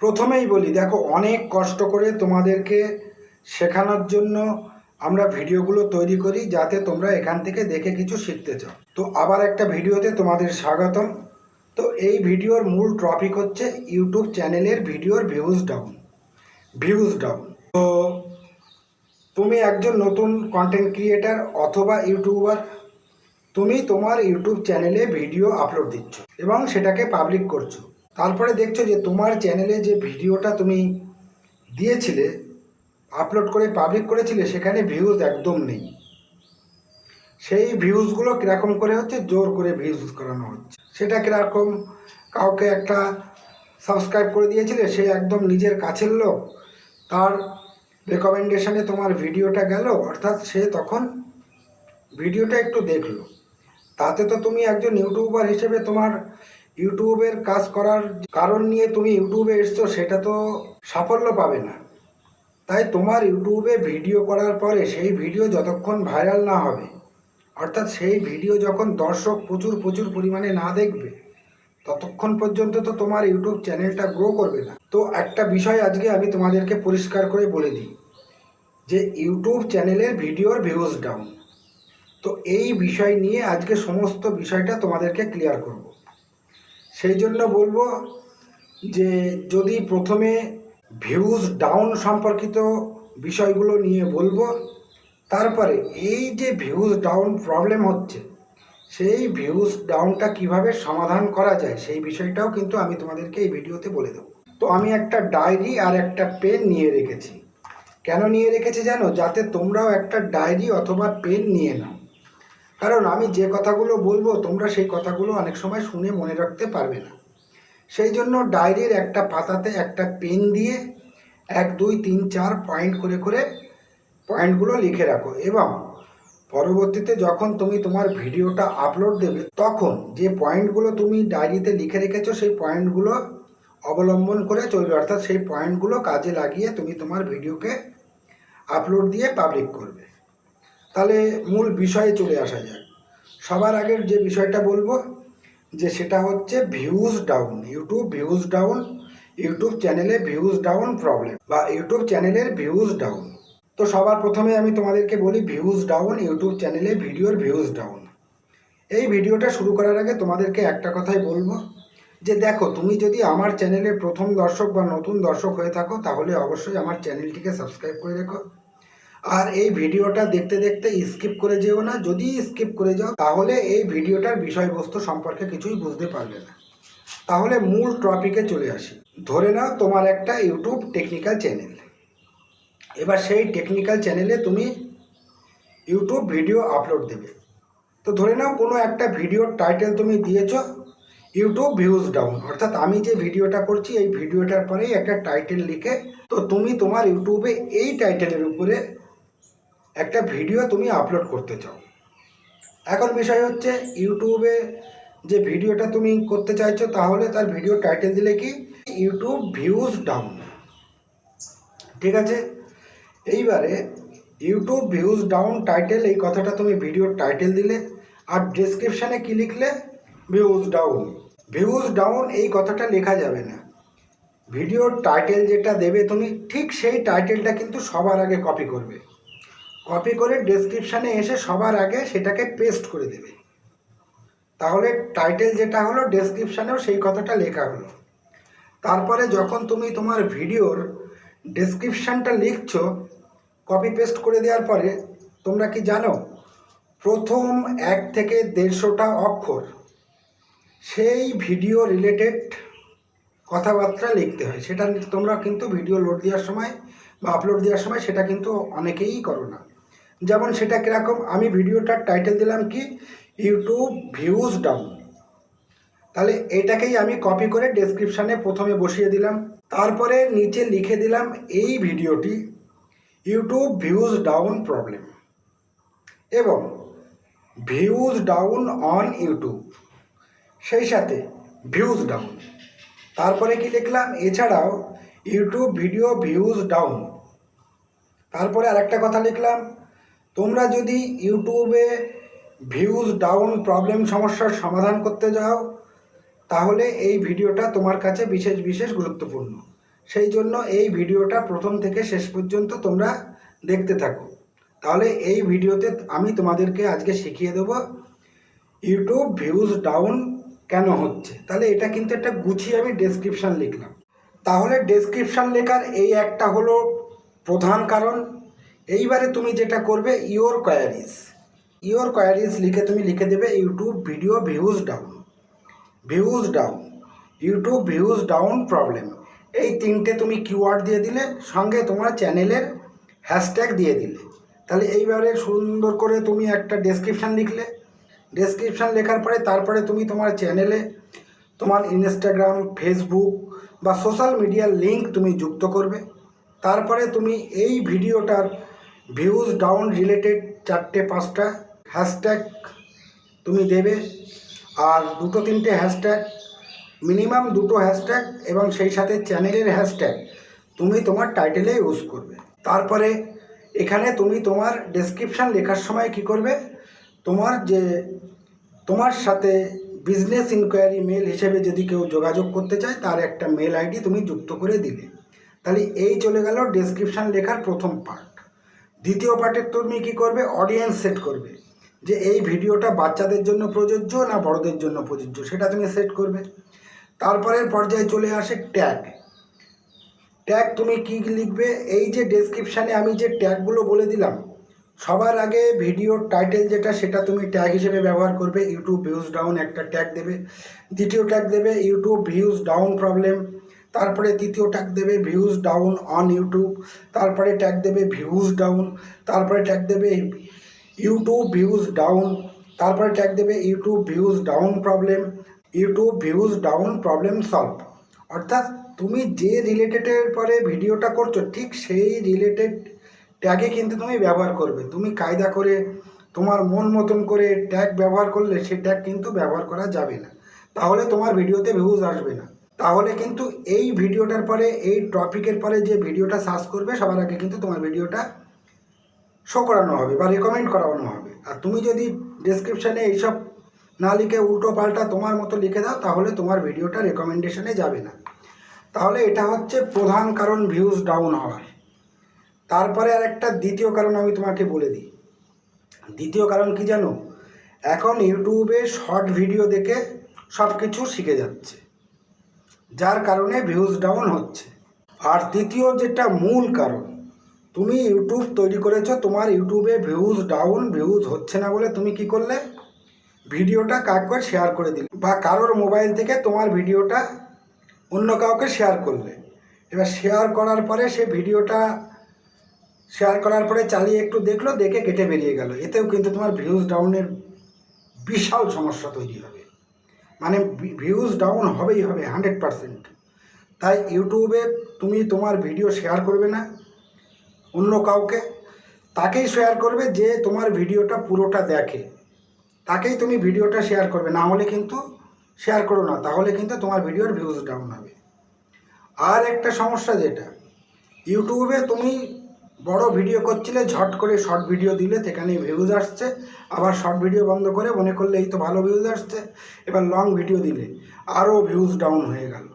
প্রথমেই বলি, দেখো, অনেক কষ্ট করে তোমাদেরকে শেখানোর জন্য আমরা ভিডিওগুলো তৈরি করি যাতে তোমরা এখান থেকে দেখে কিছু শিখতে চাও। তো আবার একটা ভিডিওতে তোমাদের স্বাগতম। তো এই ভিডিওর মূল টপিক হচ্ছে ইউটিউব চ্যানেলের ভিডিওর ভিউজ ডাউন ভিউজ ডাউন। তো তুমি একজন নতুন কন্টেন্ট ক্রিয়েটার অথবা ইউটিউবার, তুমি তোমার ইউটিউব চ্যানেলে ভিডিও আপলোড দিচ্ছ এবং সেটাকে পাবলিক করছ। তারপরে দেখছ যে তোমার চ্যানেলে যে ভিডিওটা তুমি দিয়েছিলে আপলোড করে পাবলিক করেছিলে, সেখানে ভিউজ একদম নেই। সেই ভিউজগুলো কীরকম করে হচ্ছে? জোর করে ভিউজ করানো হচ্ছে। সেটা কীরকম? কাউকে একটা সাবস্ক্রাইব করে দিয়েছিলে, সে একদম নিজের কাছের লোক, তার রেকমেন্ডেশনে তোমার ভিডিওটা গেল, অর্থাৎ সে তখন ভিডিওটা একটু দেখল। তাতে তো তুমি একজন ইউটিউবার হিসেবে তোমার ইউটিউবের কাজ করার কারণ নিয়ে তুমি ইউটিউবে এসছো, সেটা তো সাফল্য পাবে না। তাই তোমার ইউটিউবে ভিডিও করার পরে সেই ভিডিও যতক্ষণ ভাইরাল না হবে, অর্থাৎ সেই ভিডিও যখন দর্শক প্রচুর প্রচুর পরিমাণে না দেখবে, ততক্ষণ পর্যন্ত তো তোমার ইউটিউব চ্যানেলটা গ্রো করবে না। তো একটা বিষয় আজকে আমি তোমাদেরকে পরিষ্কার করে বলে দিই, যে ইউটিউব চ্যানেলের ভিডিওর ভিউজ ডাউন তো এই বিষয় নিয়ে আজকে সমস্ত বিষয়টা তোমাদেরকে ক্লিয়ার করব। সেই জন্য বলব যে যদি প্রথমে ভিউজ ডাউন সম্পর্কিত বিষয়গুলো নিয়ে বলব, তারপরে এই যে ভিউজ ডাউন প্রবলেম হচ্ছে, সেই ভিউজ ডাউনটা কীভাবে সমাধান করা যায় সেই বিষয়টাও কিন্তু আমি তোমাদেরকে এই ভিডিওতে বলে দেবো। তো আমি একটা ডায়েরি আর একটা পেন নিয়ে রেখেছি। কেন নিয়ে রেখেছি জানো? যাতে তোমরাও একটা ডায়েরি অথবা পেন নিয়ে নাও। কারণ আমি যে কথাগুলো বলব, তোমরা সেই কথাগুলো অনেক সময় শুনে মনে রাখতে পারবে না। সেই জন্য ডায়েরির একটা পাতাতে একটা পেন দিয়ে এক, দুই, তিন, চার পয়েন্ট করে করে পয়েন্টগুলো লিখে রাখো এবং পরবর্তীতে যখন তুমি তোমার ভিডিওটা আপলোড দেবে, তখন যে পয়েন্টগুলো তুমি ডায়েরিতে লিখে রেখেছো, সেই পয়েন্টগুলো অবলম্বন করে চলবে। অর্থাৎ সেই পয়েন্টগুলো কাজে লাগিয়ে তুমি তোমার ভিডিওকে আপলোড দিয়ে পাবলিক করবে। তাহলে মূল বিষয়ে চলে আসা যাক। সবার আগের যে বিষয়টা বলব, যে সেটা হচ্ছে views down YouTube views down YouTube চ্যানেলে ভিউজ ডাউন প্রবলেম বা ইউটিউব চ্যানেলের ভিউজ ডাউন তো সবার প্রথমে আমি তোমাদেরকে বলি ভিউজ ডাউন ইউটিউব চ্যানেলে ভিডিওর ভিউজ ডাউন এই ভিডিওটা শুরু করার আগে তোমাদেরকে একটা কথাই বলব, যে দেখো, তুমি যদি আমার চ্যানেলে প্রথম দর্শক বা নতুন দর্শক হয়ে থাকো, তাহলে অবশ্যই আমার চ্যানেলটিকে সাবস্ক্রাইব করে রেখো। আর এই ভিডিওটা দেখতে দেখতে স্কিপ করে যেও না। যদি স্কিপ করে যাও, তাহলে এই ভিডিওটার বিষয়বস্তু সম্পর্কে কিছুই বুঝতে পারবে না। তাহলে মূল টপিকে চলে আসি। ধরে নাও তোমার একটা ইউটিউব টেকনিক্যাল চ্যানেল এবার সেই টেকনিক্যাল চ্যানেলে তুমি ইউটিউব ভিডিও আপলোড দেবে। তো ধরে নাও কোনো একটা ভিডিওর টাইটেল তুমি দিয়েছ ইউটিউব ভিউজ ডাউন অর্থাৎ আমি যে ভিডিওটা করছি, এই ভিডিওটার পরেই একটা টাইটেল লিখে, তো তুমি তোমার ইউটিউবে এই টাইটেলের উপরে একটা ভিডিও তুমি আপলোড করতে চাও। এখন বিষয় হচ্ছে ইউটিউবে যে ভিডিওটা তুমি করতে চাইছো, তাহলে তার ভিডিও টাইটেল দিলে কি? ইউটিউব ভিউজ ডাউন ঠিক আছে? এইবারে ইউটিউব ভিউজ ডাউন টাইটেল এই কথাটা তুমি ভিডিওর টাইটেল দিলে, আর ডেসক্রিপশানে কি লিখলে? ভিউজ ডাউন ভিউজ ডাউন এই কথাটা লেখা যাবে না। ভিডিওর টাইটেল যেটা দেবে তুমি, ঠিক সেই টাইটেলটা কিন্তু সবার আগে কপি করবে। কপি করে ডেসক্রিপশানে এসে সবার আগে সেটাকে পেস্ট করে দেবে। তাহলে টাইটেল যেটা হলো ডেসক্রিপশানেও সেই কথাটা লেখা হলো। তারপরে যখন তুমি তোমার ভিডিওর ডেসক্রিপশানটা লিখছো কপি পেস্ট করে দেওয়ার পরে, তোমরা কি জানো, প্রথম এক থেকে দেড়শোটা অক্ষর, সেই ভিডিও রিলেটেড কথাবার্তা লিখতে হয়। সেটা তোমরা কিন্তু ভিডিও লোড দেওয়ার সময় বা আপলোড দেওয়ার সময় সেটা কিন্তু অনেকেই করো না। যেমন সেটা কীরকম, আমি ভিডিওটার টাইটেল দিলাম কি? YouTube views down. তাহলে এটাকেই আমি কপি করে ডেসক্রিপশানে প্রথমে বসিয়ে দিলাম। তারপরে নিচে লিখে দিলাম এই ভিডিওটি, ইউটিউব ভিউজ ডাউন প্রবলেম। এবং ভিউজ ডাউন অন ইউটিউব, সেই সাথে ভিউজ ডাউন। তারপরে কি লিখলাম? এছাড়াও ইউটিউব ভিডিও ভিউজ ডাউন। তারপরে আরেকটা কথা লিখলাম তোমরা যদি ইউটিউবে ভিউজ ডাউন প্রবলেম সমস্যার সমাধান করতে যাও, তাহলে এই ভিডিওটা তোমার কাছে বিশেষ বিশেষ গুরুত্বপূর্ণ। সেই জন্য এই ভিডিওটা প্রথম থেকে শেষ পর্যন্ত তোমরা দেখতে থাকো। তাহলে এই ভিডিওতে আমি তোমাদেরকে আজকে শিখিয়ে দেবো ইউটিউব ভিউজ ডাউন কেন হচ্ছে। তাহলে এটা কিন্তু একটা গুছিয়ে আমি ডেসক্রিপশান লিখলাম। তাহলে ডেসক্রিপশান লেখার এই একটা হলো প্রধান কারণ। এইবারে তুমি যেটা করবে ইওর কোয়ারিজ ইওর কোয়ারিজ লিখে তুমি লিখে দেবে YouTube video views down views down YouTube views down problem এই তিনটে তুমি কিওয়ার্ড দিয়ে দিলে, সঙ্গে তোমার চ্যানেলের হ্যাশট্যাগ দিয়ে দিলে। তাহলে এইবারে সুন্দর করে তুমি একটা ডেসক্রিপশান লিখলে। ডেসক্রিপশান লেখার পরে তারপরে তুমি তোমার চ্যানেলে তোমার ইনস্টাগ্রাম ফেসবুক বা সোশ্যাল মিডিয়ার লিঙ্ক তুমি যুক্ত করবে। তারপরে তুমি এই ভিডিওটার ভিউজ ডাউন রিলেটেড চারটে, পাঁচটা হ্যাশট্যাগ তুমি দেবে। আর দুটো, তিনটে হ্যাশট্যাগ মিনিমাম দুটো হ্যাশট্যাগ এবং সেই সাথে চ্যানেলের হ্যাশট্যাগ তুমি তোমার টাইটেলে ইউজ করবে। তারপরে এখানে তুমি তোমার ডেসক্রিপশান লেখার সময় কি করবে? তোমার যে, তোমার সাথে বিজনেস ইনকোয়ারি মেল হিসেবে যদি কেউ যোগাযোগ করতে চায়, তার একটা মেল আইডি তুমি যুক্ত করে দিলে। তাহলে এই চলে গেল ডেসক্রিপশান লেখার প্রথম পার্ট দ্বিতীয় পার্টে তুমি কি করবে? অডিয়েন্স সেট করবে। যে এই ভিডিওটা বাচ্চাদের জন্য প্রযোজ্য না বড়দের জন্য প্রযোজ্য? সেটা তুমি সেট করবে। তারপরের পর্যায়ে চলে আসে ট্যাগ ট্যাগ তুমি কি লিখবে? এই যে ডেসক্রিপশানে আমি যে ট্যাগগুলো বলে দিলাম, সবার আগে ভিডিওর টাইটেল যেটা, সেটা তুমি ট্যাগ হিসেবে ব্যবহার করবে। ইউটিউব ভিউজ ডাউন একটা ট্যাগ দেবে। দ্বিতীয় ট্যাগ দেবে ইউটিউব ভিউজ ডাউন প্রবলেম তারপরে তৃতীয় ট্যাগ দেবে ভিউজ ডাউন অন ইউটিউব তারপরে ট্যাগ দেবে ভিউজ ডাউন তারপরে ট্যাগ দেবে ইউটিউব ভিউজ ডাউন তারপরে ট্যাগ দেবে YouTube views down problem YouTube views down problem solve অর্থাৎ তুমি যে রিলেটেডের পরে ভিডিওটা করছ, ঠিক সেই রিলেটেড ট্যাগে কিন্তু তুমি ব্যবহার করবে। তুমি কায়দা করে, তোমার মন মতন করে ট্যাগ ব্যবহার করলে সেই ট্যাগ কিন্তু ব্যবহার করা যাবে না। তাহলে তোমার ভিডিওতে ভিউজ আসবে না। তাহলে কিন্তু এই ভিডিওটার পরে, এই টপিকের পরে যে ভিডিওটা সার্চ করবে, সবার আগে কিন্তু তোমার ভিডিওটা শো করানো হবে বা রেকমেন্ড করানো হবে। আর তুমি যদি ডেসক্রিপশানে এইসব না লিখে উল্টো পাল্টা তোমার মতো লিখে দাও, তাহলে তোমার ভিডিওটা রেকমেন্ডেশনে যাবে না। তাহলে এটা হচ্ছে প্রধান কারণ ভিউজ ডাউন হওয়ার। তারপরে আর একটা দ্বিতীয় কারণ আমি তোমাকে বলে দিই। দ্বিতীয় কারণ কি জানো? এখন ইউটিউবে শর্ট ভিডিও দেখে সব কিছু শিখে যাচ্ছে। যার কারণে ভিউজ ডাউন হচ্ছে। আর তৃতীয় যেটা মূল কারণ, তুমি ইউটিউব তৈরি করেছ, তোমার ইউটিউবে ভিউজ ডাউন ভিউজ হচ্ছে না বলে তুমি কি করলে? ভিডিওটা কাউকে শেয়ার করে দিলে বা কারোর মোবাইল থেকে তোমার ভিডিওটা অন্য কাউকে শেয়ার করলে। এবার শেয়ার করার পরে সে ভিডিওটা শেয়ার করার পরে চালিয়ে একটু দেখল, দেখে কেটে বেরিয়ে গেল। এতেও কিন্তু তোমার ভিউজ ডাউনের বিশাল সমস্যা তৈরি হবে। মানে ভিউজ ডাউন হবেই হবে হান্ড্রেড পারসেন্ট তাই ইউটিউবে তুমি তোমার ভিডিও শেয়ার করবে না, অন্য কাউকে। তাকেই শেয়ার করবে যে তোমার ভিডিওটা পুরোটা দেখে। তাকেই তুমি ভিডিওটা শেয়ার করবে, না হলে কিন্তু শেয়ার করো না, তাহলে কিন্তু তোমার ভিডিওর ভিউজ ডাউন হবে। আর একটা সমস্যা যেটা, ইউটিউবে তুমি বড় ভিডিও করছিলে, ঝট করে শর্ট ভিডিও দিলে সেখানে ভিউজ আসছে। আবার শর্ট ভিডিও বন্ধ করে মনে করলে এই তো ভালো ভিউজ আসছে, এবার লং ভিডিও দিলে আরও ভিউজ ডাউন হয়ে গেল।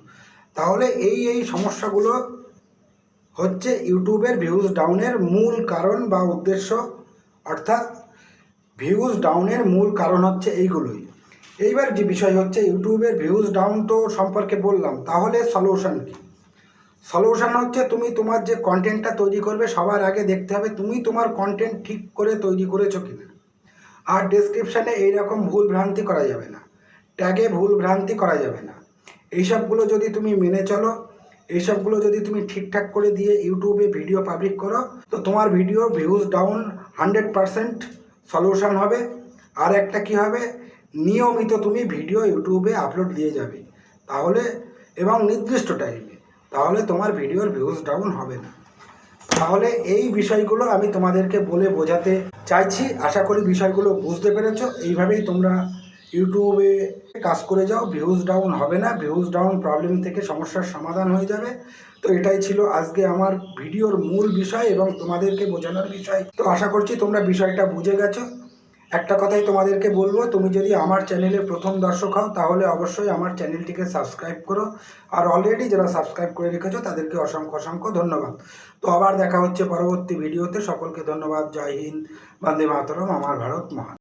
তাহলে এই এই সমস্যাগুলো হচ্ছে ইউটিউবের ভিউজ ডাউনের মূল কারণ বা উদ্দেশ্য। অর্থাৎ ভিউজ ডাউনের মূল কারণ হচ্ছে এইগুলোই। এইবার যে বিষয় হচ্ছে, ইউটিউবের ভিউজ ডাউন তো সম্পর্কে বললাম, তাহলে সলিউশন কী? সলিউশন হচ্ছে তুমি তোমার যে কন্টেন্টটা তৈরি করবে, সবার আগে দেখতে হবে তুমি তোমার কন্টেন্ট ঠিক করে তৈরি করেছ কিনা। আর ডেসক্রিপশানে এইরকম ভুল ভ্রান্তি করা যাবে না। ট্যাগে ভুল ভ্রান্তি করা যাবে না। এইসবগুলো যদি তুমি মেনে চলো, এইসবগুলো যদি তুমি ঠিকঠাক করে দিয়ে ইউটিউবে ভিডিও পাবলিক করো, তো তোমার video views down hundred percent solution হবে। আর একটা কি হবে? নিয়মিত তুমি ভিডিও ইউটিউবে আপলোড দিয়ে যাবে। তাহলে এবং নির্দিষ্ট টাইমে তাহলে তোমার ভিডিওর ভিউজ ডাউন হবে না। তাহলে এই বিষয়গুলো আমি তোমাদেরকে বলে বোঝাতে চাইছি। আশা করি বিষয়গুলো বুঝতে পেরেছ। এইভাবেই তোমরা ইউটিউবে কাজ করে যাও। ভিউজ ডাউন হবে না। ভিউজ ডাউন প্রবলেম থেকে সমস্যার সমাধান হয়ে যাবে। তো এটাই ছিল আজকে আমার ভিডিওর মূল বিষয় এবং তোমাদেরকে বোঝানোর বিষয়। তো আশা করছি তোমরা বিষয়টা বুঝে গেছো। একটা কথাই তোমাদেরকে বলব, তুমি যদি আমার চ্যানেলে প্রথম দর্শক হও, তাহলে অবশ্যই আমার চ্যানেলটিকে সাবস্ক্রাইব করো। আর অলরেডি যারা সাবস্ক্রাইব করে রেখেছো, তাদেরকে অসংখ্য অসংখ্য ধন্যবাদ। তো আবার দেখা হচ্ছে পরবর্তী ভিডিওতে। সকলকে ধন্যবাদ। জয় হিন্দ। বন্দে মাতরম। আমার ভারত মহান।